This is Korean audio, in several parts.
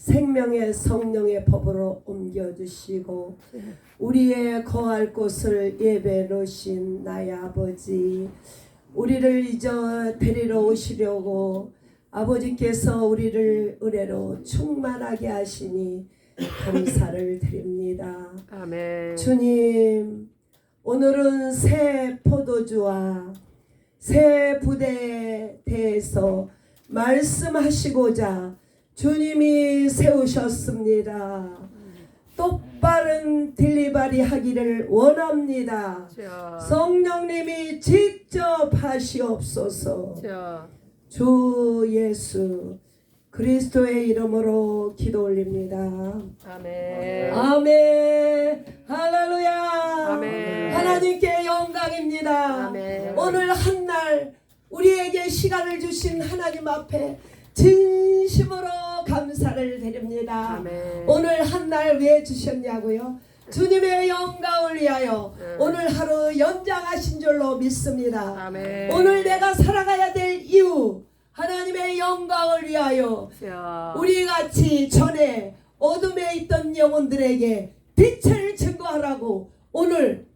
생명의 성령의 법으로 옮겨주시고 우리의 거할 곳을 예배 놓으신 나의 아버지 우리를 이제 데리러 오시려고 아버지께서 우리를 은혜로 충만하게 하시니 감사를 드립니다. 아멘. 주님, 오늘은 새 포도주와 새 부대에 대해서 말씀하시고자 주님이 세우셨습니다. 똑바른 딜리바리 하기를 원합니다. 자, 성령님이 직접 하시옵소서. 자, 주 예수 그리스도의 이름으로 기도 올립니다. 아멘. 아멘. 할렐루야. 아멘. 하나님께 영광입니다. 아멘. 오늘 한 날 우리에게 시간을 주신 하나님 앞에 진심으로 감사를 드립니다. 아멘. 오늘 한 날 왜 주셨냐고요? 주님의 영광을 위하여 네. 오늘 하루 연장하신 줄로 믿습니다. 아멘. 오늘 내가 살아가야 될 이유 하나님의 영광을 위하여 자, 우리 같이 전에 어둠에 있던 영혼들에게 빛을 증거하라고 오늘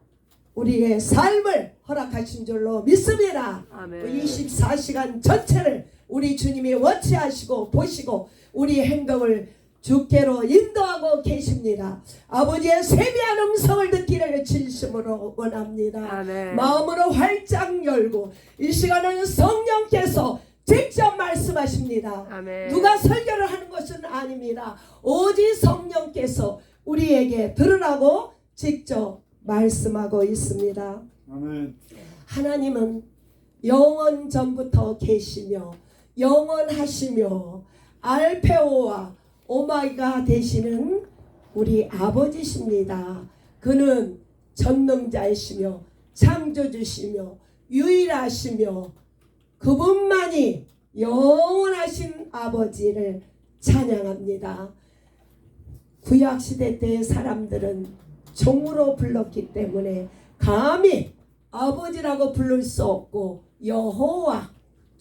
우리의 삶을 허락하신 줄로 믿습니다. 아멘. 24시간 전체를 우리 주님이 워치하시고 보시고 우리 행동을 주께로 인도하고 계십니다. 아버지의 세미한 음성을 듣기를 진심으로 원합니다. 아멘. 마음으로 활짝 열고 이 시간은 성령께서 직접 말씀하십니다. 아멘. 누가 설교를 하는 것은 아닙니다. 오직 성령께서 우리에게 들으라고 직접 말씀하고 있습니다. 아멘. 하나님은 영원 전부터 계시며 영원하시며 알페오와 오마이가 되시는 우리 아버지십니다. 그는 전능자이시며 창조주시며 유일하시며 그분만이 영원하신 아버지를 찬양합니다. 구약 시대 때의 사람들은 종으로 불렀기 때문에 감히 아버지라고 부를 수 없고 여호와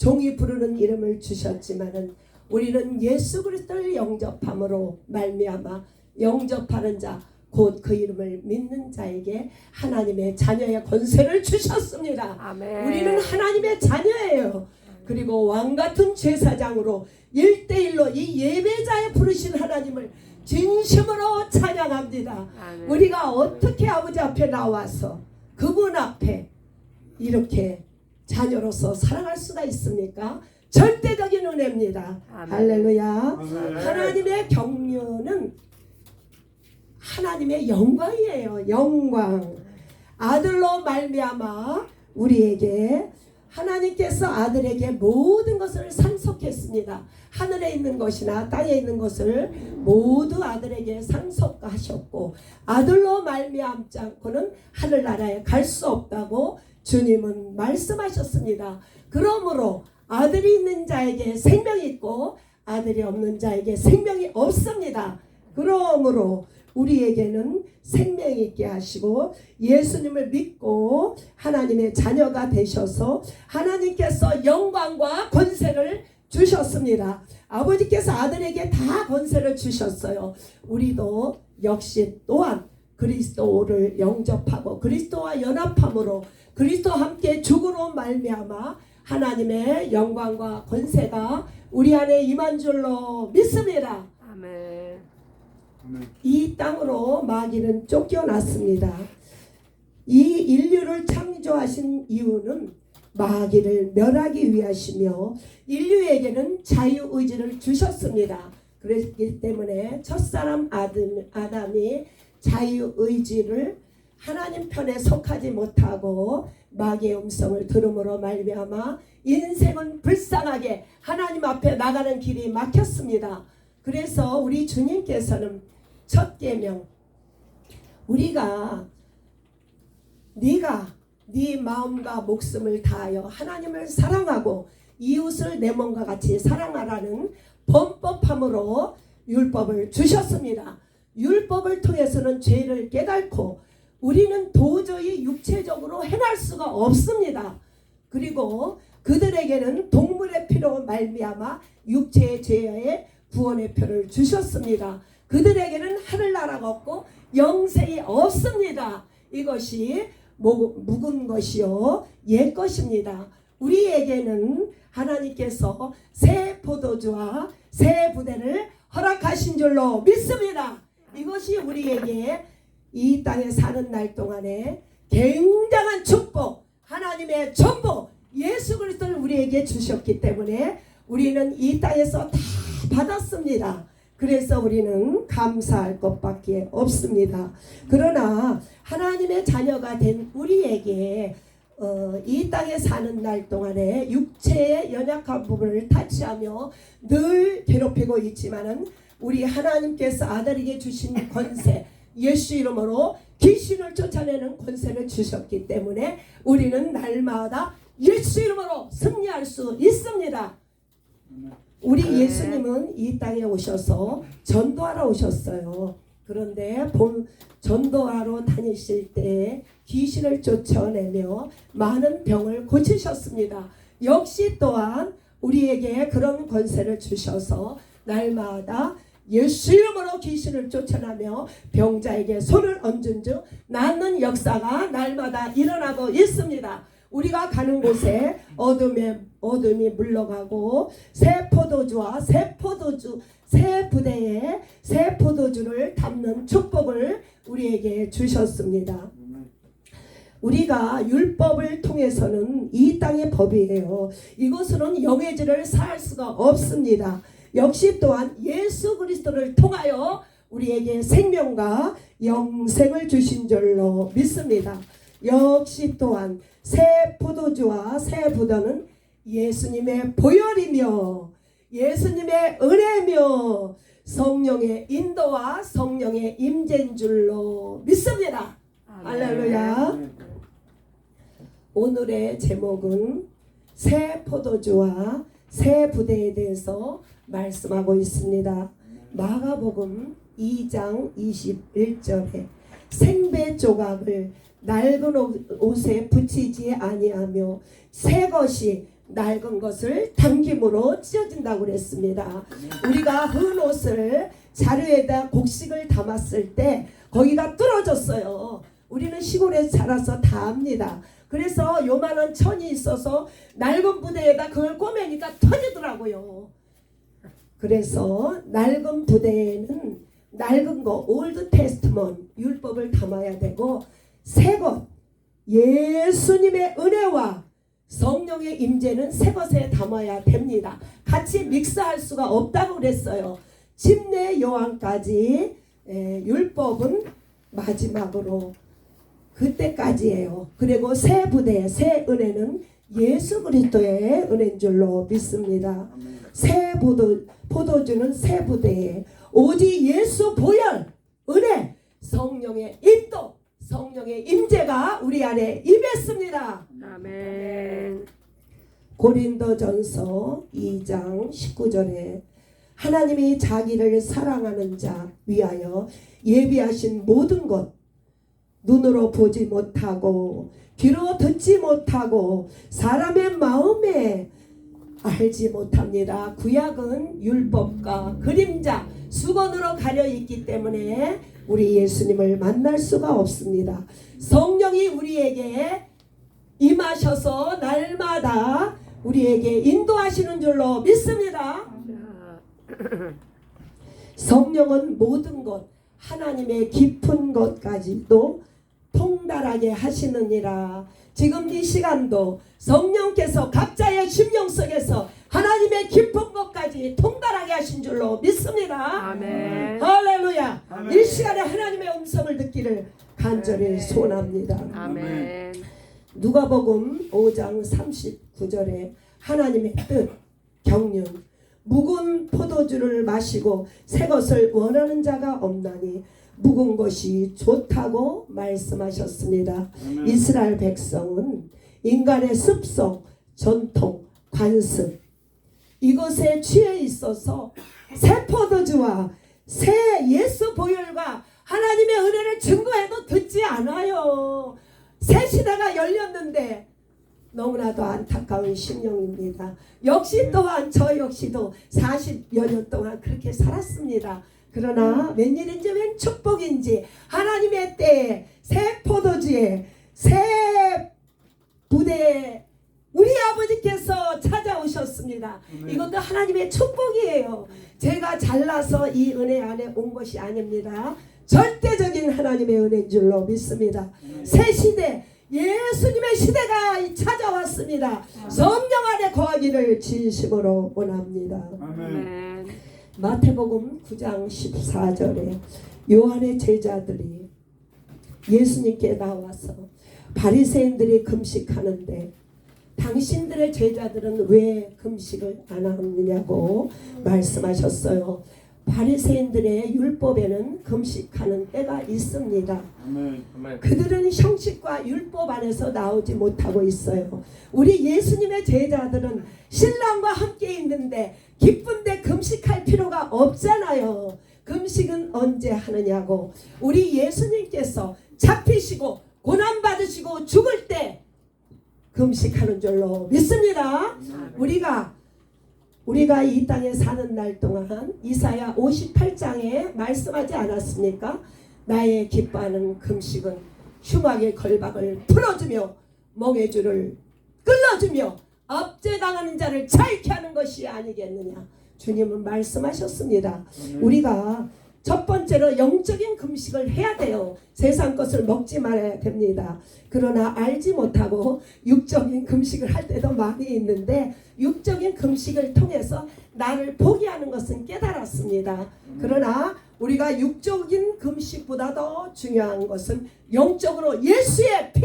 종이 부르는 이름을 주셨지만은 우리는 예수 그리스도를 영접함으로 말미암아 영접하는 자 곧 그 이름을 믿는 자에게 하나님의 자녀의 권세를 주셨습니다. 아멘. 우리는 하나님의 자녀예요. 그리고 왕 같은 제사장으로 일대일로이 예배자에 부르신 하나님을 진심으로 찬양합니다. 아멘. 우리가 어떻게 아버지 앞에 나와서 그분 앞에 이렇게 자녀로서 살아갈 수가 있습니까? 절대적인 은혜입니다. 아멘. 할렐루야. 아멘. 하나님의 경륜은 하나님의 영광이에요. 영광. 아들로 말미암아 우리에게 하나님께서 아들에게 모든 것을 상속했습니다. 하늘에 있는 것이나 땅에 있는 것을 모두 아들에게 상속하셨고 아들로 말미암지 않고는 하늘나라에 갈 수 없다고 주님은 말씀하셨습니다. 그러므로 아들이 있는 자에게 생명이 있고 아들이 없는 자에게 생명이 없습니다. 그러므로 우리에게는 생명이 있게 하시고 예수님을 믿고 하나님의 자녀가 되셔서 하나님께서 영광과 권세를 주셨습니다. 아버지께서 아들에게 다 권세를 주셨어요. 우리도 역시 또한 그리스도를 영접하고 그리스도와 연합함으로 그리스도와 함께 죽으로 말미암아 하나님의 영광과 권세가 우리 안에 임한 줄로 믿습니다. 아멘. 이 땅으로 마귀는 쫓겨났습니다. 이 인류를 창조하신 이유는 마귀를 멸하기 위하시며 인류에게는 자유의지를 주셨습니다. 그렇기 때문에 첫사람 아담, 아담이 자유의지를 하나님 편에 속하지 못하고 마귀의 음성을 들음으로 말미암아 인생은 불쌍하게 하나님 앞에 나가는 길이 막혔습니다. 그래서 우리 주님께서는 첫 계명 우리가 네가 네 마음과 목숨을 다하여 하나님을 사랑하고 이웃을 내 몸과 같이 사랑하라는 범법함으로 율법을 주셨습니다. 율법을 통해서는 죄를 깨닫고 우리는 도저히 육체적으로 행할 수가 없습니다. 그리고 그들에게는 동물의 피로 말미암아 육체의 죄에 구원의 표를 주셨습니다. 그들에게는 하늘나라가 없고 영생이 없습니다. 이것이 모- 묵은 것이요 옛 것입니다. 우리에게는 하나님께서 새 포도주와 새 부대를 허락하신 줄로 믿습니다. 이것이 우리에게 이 땅에 사는 날 동안에 굉장한 축복, 하나님의 전부, 예수 그리스도를 우리에게 주셨기 때문에 우리는 이 땅에서 다 받았습니다. 그래서 우리는 감사할 것밖에 없습니다. 그러나 하나님의 자녀가 된 우리에게 어, 이 땅에 사는 날 동안에 육체의 연약한 부분을 타치하며 늘 괴롭히고 있지만은 우리 하나님께서 아들에게 주신 권세 예수 이름으로 귀신을 쫓아내는 권세를 주셨기 때문에 우리는 날마다 예수 이름으로 승리할 수 있습니다. 우리 네. 예수님은 이 땅에 오셔서 전도하러 오셨어요. 그런데 본 전도하러 다니실 때 귀신을 쫓아내며 많은 병을 고치셨습니다. 역시 또한 우리에게 그런 권세를 주셔서 날마다 예수 이름으로 귀신을 쫓아내며 병자에게 손을 얹은 즉 낫는 역사가 날마다 일어나고 있습니다. 우리가 가는 곳에 어둠에 어둠이 물러가고 새 포도주와 새 포도주 새 부대에 새 포도주를 담는 축복을 우리에게 주셨습니다. 우리가 율법을 통해서는 이 땅의 법이에요. 이것으로는 영의지를 살 수가 없습니다. 역시 또한 예수 그리스도를 통하여 우리에게 생명과 영생을 주신 줄로 믿습니다. 역시 또한 새 포도주와 새 부도는 예수님의 보혈이며 예수님의 은혜며 성령의 인도와 성령의 임재인 줄로 믿습니다. 할렐루야. 오늘의 제목은 새 포도주와 새 부대에 대해서 말씀하고 있습니다. 마가복음 2장 21절에 생배 조각을 낡은 옷- 옷에 붙이지 아니하며 새 것이 낡은 것을 당김으로 찢어진다고 그랬습니다. 우리가 흙 옷을 자루에다 곡식을 담았을 때 거기가 뚫어졌어요. 우리는 시골에 자라서 다 압니다. 그래서 요만한 천이 있어서 낡은 부대에다 그걸 꼬매니까 터지더라고요. 그래서 낡은 부대에는 낡은 거 올드 테스트먼 율법을 담아야 되고 새 것 예수님의 은혜와 성령의 임재는 새 것에 담아야 됩니다. 같이 믹스할 수가 없다고 그랬어요. 침례 요한까지 에, 율법은 마지막으로 그때까지예요. 그리고 새 부대, 새 은혜는 예수 그리스도의 은혜인 줄로 믿습니다. 새 포도, 포도주는 새 부대에 오직 예수 보혈, 은혜, 성령의 인도, 성령의 임재가 우리 안에 임했습니다. 아멘. 고린도전서 2장 19절에 하나님이 자기를 사랑하는 자 위하여 예비하신 모든 것 눈으로 보지 못하고 귀로 듣지 못하고 사람의 마음에 알지 못합니다. 구약은 율법과 그림자 수건으로 가려 있기 때문에 우리 예수님을 만날 수가 없습니다. 성령이 우리에게 임하셔서 날마다 우리에게 인도하시는 줄로 믿습니다. 자, 성령은 모든 것 하나님의 깊은 것까지도 통달하게 하시느니라. 지금 이 시간도 성령께서 각자의 심령 속에서 하나님의 깊은 것까지 통달하게 하신 줄로 믿습니다. 아멘. 할렐루야. 아멘. 이 시간에 하나님의 음성을 듣기를 간절히 아멘. 소원합니다. 아멘. 누가복음 5장 39절에 하나님의 뜻 경륜 묵은 포도주를 마시고 새 것을 원하는 자가 없나니 묵은 것이 좋다고 말씀하셨습니다. 이스라엘 백성은 인간의 습성, 전통, 관습 이것에 취해 있어서 새 포도주와 새 예수 보혈과 하나님의 은혜를 증거해도 듣지 않아요. 새 시대가 열렸는데 너무나도 안타까운 심령입니다. 역시 또한 저 역시도 40여 년 동안 그렇게 살았습니다. 그러나 웬일인지 웬 축복인지 하나님의 때에 새 포도주에 새 부대에 우리 아버지께서 찾아오셨습니다. 이것도 하나님의 축복이에요. 제가 잘나서 이 은혜 안에 온 것이 아닙니다. 절대적인 하나님의 은혜인 줄로 믿습니다. 새 시대, 예수님의 시대가 찾아왔습니다. 성령 안에 거하기를 진심으로 원합니다. 아멘. 아멘. 마태복음 9장 14절에 요한의 제자들이 예수님께 나와서 바리새인들이 금식하는데 당신들의 제자들은 왜 금식을 안 하느냐고 말씀하셨어요. 바리새인들의 율법에는 금식하는 때가 있습니다. 그들은 형식과 율법 안에서 나오지 못하고 있어요. 우리 예수님의 제자들은 신랑과 함께 있는데 기쁜데 금식할 필요가 없잖아요. 금식은 언제 하느냐고. 우리 예수님께서 잡히시고 고난 받으시고 죽을 때 금식하는 줄로 믿습니다. 우리가 우리가 이 땅에 사는 날 동안 이사야 58장에 말씀하지 않았습니까? 나의 기뻐하는 금식은 흉악의 걸박을 풀어주며 멍의 줄을 끌어주며 압제당하는 자를 자유케 하는 것이 아니겠느냐? 주님은 말씀하셨습니다. 우리가 첫 번째로 영적인 금식을 해야 돼요. 세상 것을 먹지 말아야 됩니다. 그러나 알지 못하고 육적인 금식을 할 때도 많이 있는데 육적인 금식을 통해서 나를 포기하는 것은 깨달았습니다. 그러나 우리가 육적인 금식보다 더 중요한 것은 영적으로 예수의 피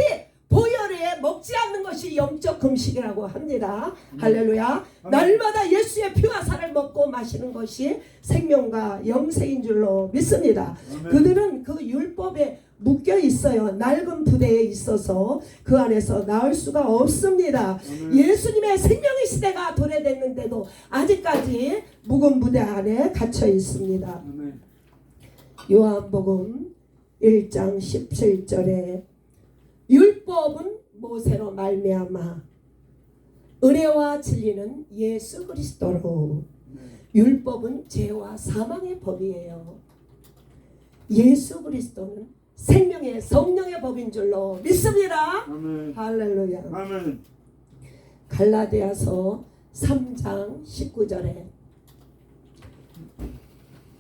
보혈에 먹지 않는 것이 영적 금식이라고 합니다. 할렐루야. 날마다 예수의 피와 살을 먹고 마시는 것이 생명과 영생인 줄로 믿습니다. 그들은 그 율법에 묶여 있어요. 낡은 부대에 있어서 그 안에서 나올 수가 없습니다. 예수님의 생명의 시대가 도래됐는데도 아직까지 묵은 부대 안에 갇혀 있습니다. 요한복음 1장 17절에 율법은 모세로 말미암아 은혜와 진리는 예수 그리스도로 율법은 죄와 사망의 법이에요. 예수 그리스도는 생명의 성령의 법인 줄로 믿습니다. 아멘. 할렐루야. 아멘. 갈라디아서 3장 19절에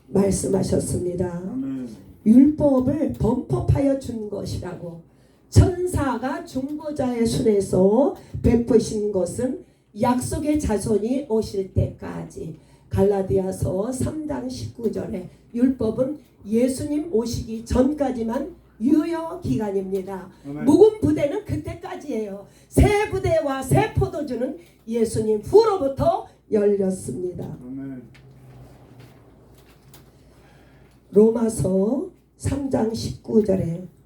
말씀하셨습니다. 아멘. 율법을 범법하여 준 것이라고 천사가 중보자의 손에서 베푸신 것은 약속의 자손이 오실 때까지 갈라디아서 3장 19절에 율법은 예수님 오시기 전까지만 유효 기간입니다. 아멘. 묵은 부대는 그때까지예요. 새 부대와 새 포도주는 예수님 후로부터 열렸습니다. 아멘. 로마서 3장 19절에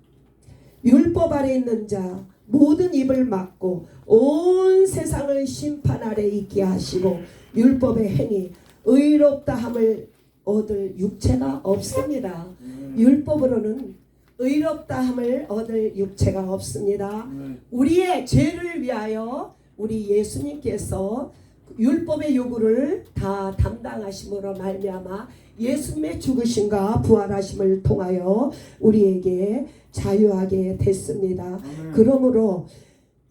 율법 아래 있는 자 모든 입을 막고 온 세상을 심판 아래 있게 하시고 율법의 행위 의롭다 함을 얻을 육체가 없습니다. 율법으로는 의롭다 함을 얻을 육체가 없습니다. 아멘. 우리의 죄를 위하여 우리 예수님께서 율법의 요구를 다 담당하심으로 말미암아 예수님의 죽으심과 부활하심을 통하여 우리에게 자유하게 됐습니다. 아멘. 그러므로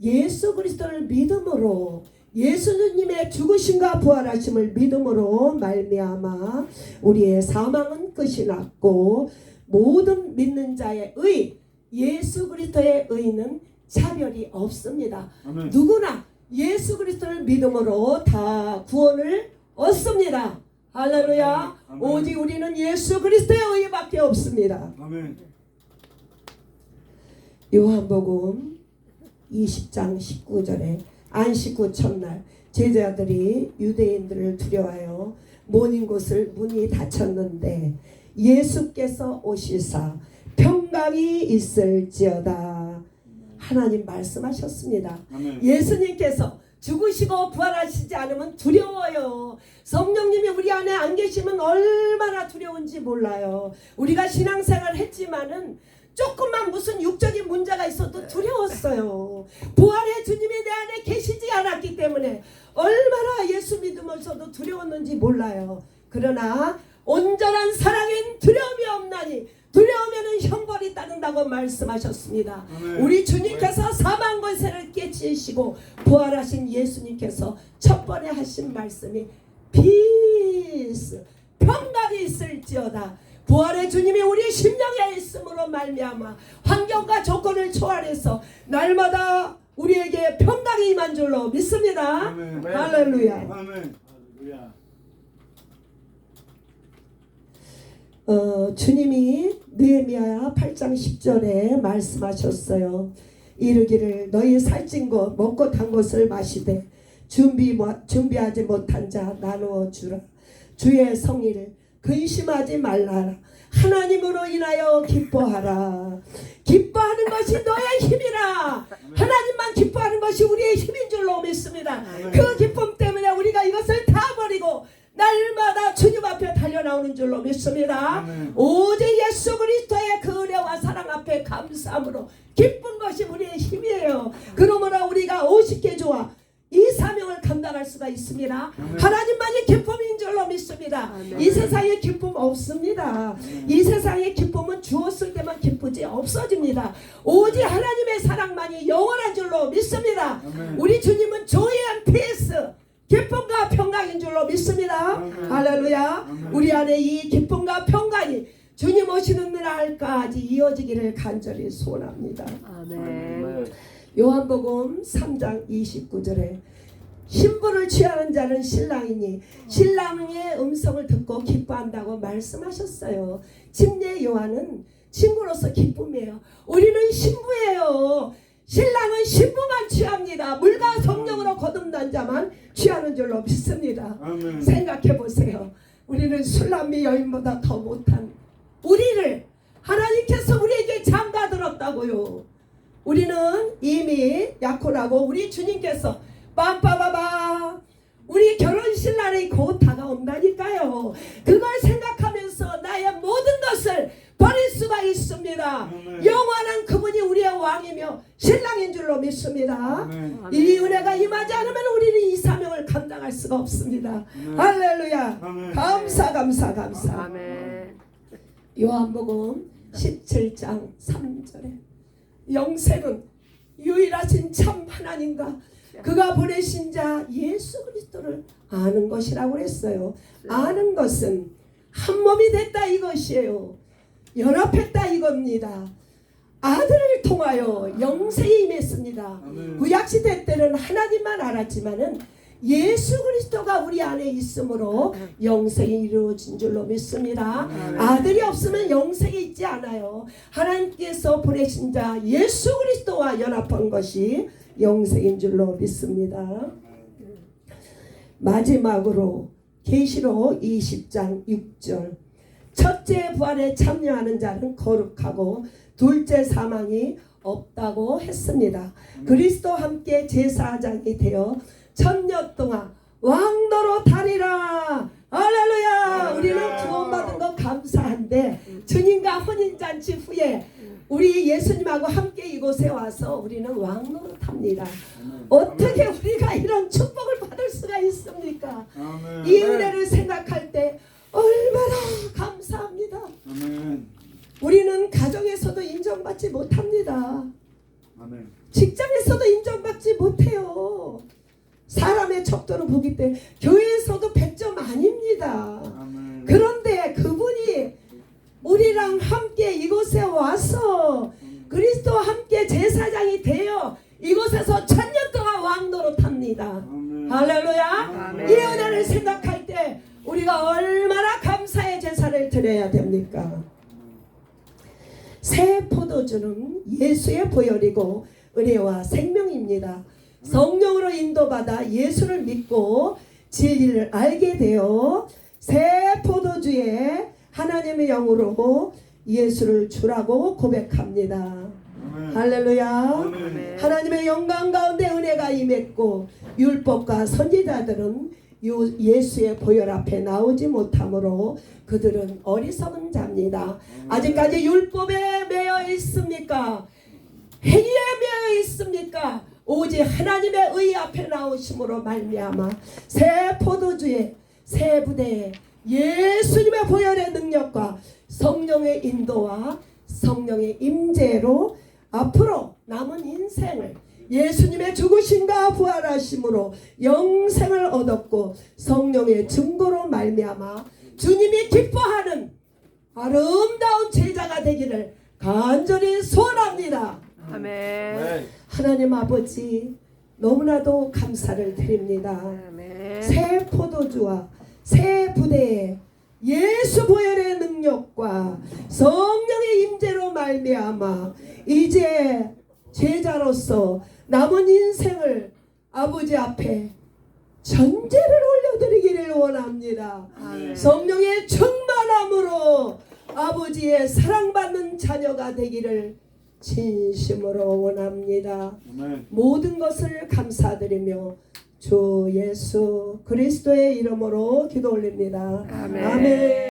예수 그리스도를 믿음으로 예수님의 죽으심과 부활하심을 믿음으로 말미암아 우리의 사망은 끝이 났고 모든 믿는 자의 의 예수 그리스도의 의는 차별이 없습니다. 아멘. 누구나 예수 그리스도를 믿음으로 다 구원을 얻습니다. 할렐루야. 아멘. 오직 우리는 예수 그리스도의 의밖에 없습니다. 아멘. 요한복음 20장 19절에 안식구 첫날 제자들이 유대인들을 두려워하여 모인 곳을 문이 닫혔는데 예수께서 오시사 평강이 있을지어다 하나님 말씀하셨습니다. 아멘. 예수님께서 죽으시고 부활하시지 않으면 두려워요. 성령님이 우리 안에 안 계시면 얼마나 두려운지 몰라요. 우리가 신앙생활 했지만은 조금만 무슨 육적인 문제가 있어도 두려웠어요. 부활의 주님이 내 안에 계시지 않았기 때문에 얼마나 예수 믿으면서도 두려웠는지 몰라요. 그러나 온전한 사랑엔 두려움이 없나니 두려우면은 형벌이 따른다고 말씀하셨습니다. 아멘. 우리 주님께서 사망 권세를 깨치시고 부활하신 예수님께서 첫 번에 하신 말씀이 피스 평강이 있을지어다. 부활의 주님이 우리 심령에 있음으로 말미암아 환경과 조건을 초월해서 날마다 우리에게 평강이 임한 줄로 믿습니다. 아멘. 할렐루야. 아멘. 할렐루야. 어, 주님이 느헤미야 8장 10절에 말씀하셨어요. 이르기를 너희 살찐 것 먹고 탄 것을 마시되 준비 준비하지 못한 자 나누어 주라. 주의 성의를 근심하지 말라. 하나님으로 인하여 기뻐하라. 기뻐하는 것이 너의 힘이라. 하나님만 기뻐하는 것이 우리의 힘인 줄로 믿습니다. 그 기쁨 때문에 우리가 이것을 다 버리고 날마다 주님 앞에 달려나오는 줄로 믿습니다. 아멘. 오직 예수 그리스도의 그 은혜와 사랑 앞에 감사함으로 기쁜 것이 우리의 힘이에요. 그러므로 우리가 50개 조와 이 사명을 감당할 수가 있습니다. 아멘. 하나님만이 기쁨인 줄로 믿습니다. 아멘. 이 세상에 기쁨 없습니다. 이 세상의 기쁨은 주었을 때만 기쁘지 없어집니다. 오직 하나님의 사랑만이 영원한 줄로 믿습니다. 아멘. 우리 주님은 and peace 기쁨과 평강인 줄로 믿습니다. 할렐루야. 우리 안에 이 기쁨과 평강이 주님 오시는 날까지 이어지기를 간절히 소원합니다. 아멘. 요한복음 3장 29절에 신부를 취하는 자는 신랑이니 신랑의 음성을 듣고 기뻐한다고 말씀하셨어요. 침례 요한은 친구로서 기쁨이에요. 우리는 신부예요. 신랑은 신부만 취합니다. 물과 성령으로 거듭난 자만 취하는 줄로 믿습니다. 아멘. 생각해 보세요. 우리는 술람미 여인보다 더 못한 우리를 하나님께서 우리에게 장가들었다고요. 우리는 이미 약혼하고 우리 주님께서 빰빠바바 우리 결혼식 날이 곧 다가온다니까요. 그걸 생각하면서 나의 모든 것을 버릴 수가 있습니다. 아멘. 영원한 그분이 우리의 왕이며 신랑인 줄로 믿습니다. 아멘. 이 은혜가 임하지 않으면 우리는 이 사명을 감당할 수가 없습니다. 아멘. 할렐루야. 아멘. 감사 감사 감사. 아멘. 요한복음 17장 3절에 영생은 유일하신 참 하나님과 그가 보내신 자 예수 그리스도를 아는 것이라고 그랬어요. 아는 것은 한 몸이 됐다 이것이에요. 연합했다 이겁니다. 아들을 통하여 영생에 임했습니다. 아멘. 구약 시대 때는 하나님만 알았지만은 예수 그리스도가 우리 안에 있으므로 영생이 이루어진 줄로 믿습니다. 아들이 없으면 영생이 있지 않아요. 하나님께서 보내신 자 예수 그리스도와 연합한 것이 영생인 줄로 믿습니다. 마지막으로 계시록 20장 6절 첫째 부활에 참여하는 자는 거룩하고 둘째 사망이 없다고 했습니다. 그리스도 함께 제사장이 되어 천년 동안 왕노로 다리라 할렐루야. 우리는 구원받은 거 감사한데 주님과 혼인잔치 후에 우리 예수님하고 함께 이곳에 와서 우리는 왕노로 탑니다. 어떻게 우리가 이런 축복을 받을 수가 있습니까? 이 은혜를 생각할 때 얼마나 감사합니다. 아멘. 우리는 가정에서도 인정받지 못합니다. 아멘. 직장에서도 인정받지 못해요. 사람의 척도로 보기 때문에 교회에서도 100점 아닙니다. 아멘. 그런데 그분이 우리랑 함께 이곳에 와서 그리스도와 함께 제사장이 되어 이곳에서 천년 동안. 아멘. 할렐루야. 이 은혜를 생각할 때 우리가 얼마나 감사의 제사를 드려야 됩니까? 새 포도주는 예수의 보혈이고 은혜와 생명입니다. 성령으로 인도받아 예수를 믿고 진리를 알게 되어 새 포도주에 하나님의 영으로 예수를 주라고 고백합니다. 아멘. 할렐루야. 아멘. 하나님의 영광 가운데 은혜가 임했고 율법과 선지자들은 요- 예수의 보혈 앞에 나오지 못하므로 그들은 어리석은 자입니다. 아직까지 율법에 매여 있습니까? 행위에 매여 있습니까? 오직 하나님의 의 앞에 나오심으로 말미암아 새 포도주의 새 부대에 예수님의 보혈의 능력과 성령의 인도와 성령의 임재로 앞으로 남은 인생을 예수님의 죽으심과 부활하심으로 영생을 얻었고 성령의 증거로 말미암아 주님이 기뻐하는 아름다운 제자가 되기를 간절히 소원합니다. 아멘. 하나님 아버지 너무나도 감사를 드립니다. 아멘. 새 포도주와 새 부대에 예수 보혈의 능력과 성령의 임재로 말미암아 이제 제자로서 남은 인생을 아버지 앞에 전제를 올려드리기를 원합니다. 아멘. 성령의 충만함으로 아버지의 사랑받는 자녀가 되기를 진심으로 원합니다. 아멘. 모든 것을 감사드리며 주 예수 그리스도의 이름으로 기도 올립니다. 아멘. 아멘.